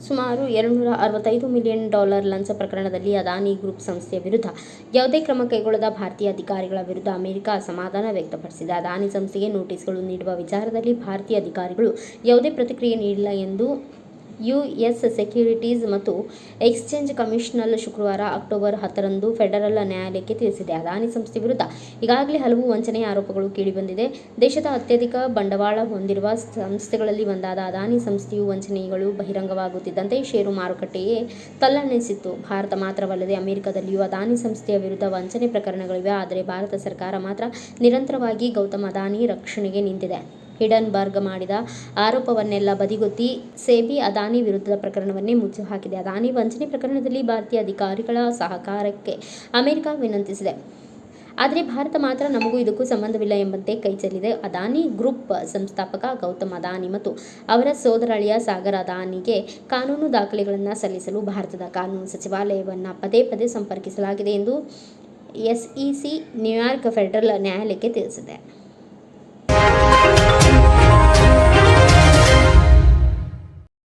ಸುಮಾರು ಎರಡುನೂರ ಅರವತ್ತೈದು ಮಿಲಿಯನ್ ಡಾಲರ್ ಲಂಚ ಪ್ರಕರಣದಲ್ಲಿ ಅದಾನಿ ಗ್ರೂಪ್ ಸಂಸ್ಥೆಯ ವಿರುದ್ಧ ಯಾವುದೇ ಕ್ರಮ ಕೈಗೊಳ್ಳದ ಭಾರತೀಯ ಅಧಿಕಾರಿಗಳ ವಿರುದ್ಧ ಅಮೆರಿಕ ಅಸಮಾಧಾನ ವ್ಯಕ್ತಪಡಿಸಿದೆ. ಅದಾನಿ ಸಂಸ್ಥೆಗೆ ನೋಟಿಸ್ಗಳು ನೀಡುವ ವಿಚಾರದಲ್ಲಿ ಭಾರತೀಯ ಅಧಿಕಾರಿಗಳು ಯಾವುದೇ ಪ್ರತಿಕ್ರಿಯೆ ನೀಡಿಲ್ಲ ಎಂದು ಯುಎಸ್ ಸೆಕ್ಯುರಿಟೀಸ್ ಮತ್ತು ಎಕ್ಸ್ಚೇಂಜ್ ಕಮಿಷನಲ್ ಶುಕ್ರವಾರ ಅಕ್ಟೋಬರ್ ಹತ್ತರಂದು ಫೆಡರಲ್ ನ್ಯಾಯಾಲಯಕ್ಕೆ ತಿಳಿಸಿದೆ. ಅದಾನಿ ಸಂಸ್ಥೆ ವಿರುದ್ಧ ಈಗಾಗಲೇ ಹಲವು ವಂಚನೆಯ ಆರೋಪಗಳು ಕೇಳಿಬಂದಿದೆ. ದೇಶದ ಅತ್ಯಧಿಕ ಬಂಡವಾಳ ಹೊಂದಿರುವ ಸಂಸ್ಥೆಗಳಲ್ಲಿ ಒಂದಾದ ಅದಾನಿ ಸಂಸ್ಥೆಯು ವಂಚನೆಗಳು ಬಹಿರಂಗವಾಗುತ್ತಿದ್ದಂತೆ ಷೇರು ಮಾರುಕಟ್ಟೆಯೇ ತಲ್ಲಣಿಸಿತ್ತು. ಭಾರತ ಮಾತ್ರವಲ್ಲದೆ ಅಮೆರಿಕದಲ್ಲಿಯೂ ಅದಾನಿ ಸಂಸ್ಥೆಯ ವಿರುದ್ಧ ವಂಚನೆ ಪ್ರಕರಣಗಳಿವೆ. ಆದರೆ ಭಾರತ ಸರ್ಕಾರ ಮಾತ್ರ ನಿರಂತರವಾಗಿ ಗೌತಮ್ ಅದಾನಿ ರಕ್ಷಣೆಗೆ ನಿಂತಿದೆ. ಹಿಡನ್ಬರ್ಗ್ ಮಾಡಿದ ಆರೋಪವನ್ನೆಲ್ಲ ಬದಿಗೊತ್ತಿ ಸೆಬಿ ಅದಾನಿ ವಿರುದ್ಧದ ಪ್ರಕರಣವನ್ನೇ ಮುಚ್ಚಿ ಹಾಕಿದೆ. ಅದಾನಿ ವಂಚನೆ ಪ್ರಕರಣದಲ್ಲಿ ಭಾರತೀಯ ಅಧಿಕಾರಿಗಳ ಸಹಕಾರಕ್ಕೆ ಅಮೆರಿಕ ವಿನಂತಿಸಿದೆ. ಆದರೆ ಭಾರತ ಮಾತ್ರ ನಮಗೂ ಇದಕ್ಕೂ ಸಂಬಂಧವಿಲ್ಲ ಎಂಬಂತೆ ಕೈಚೆಲ್ಲಿದೆ ಅದಾನಿ ಗ್ರೂಪ್ ಸಂಸ್ಥಾಪಕ ಗೌತಮ್ ಅದಾನಿ ಮತ್ತು ಅವರ ಸೋದರಳಿಯ ಸಾಗರ್ ಅದಾನಿಗೆ ಕಾನೂನು ದಾಖಲೆಗಳನ್ನು ಸಲ್ಲಿಸಲು ಭಾರತದ ಕಾನೂನು ಸಚಿವಾಲಯವನ್ನು ಪದೇ ಪದೇ ಸಂಪರ್ಕಿಸಲಾಗಿದೆ ಎಂದು ಎಸ್ಇಸಿ, ನ್ಯೂಯಾರ್ಕ್ ಫೆಡರಲ್ ನ್ಯಾಯಾಲಯಕ್ಕೆ ತಿಳಿಸಿದೆ.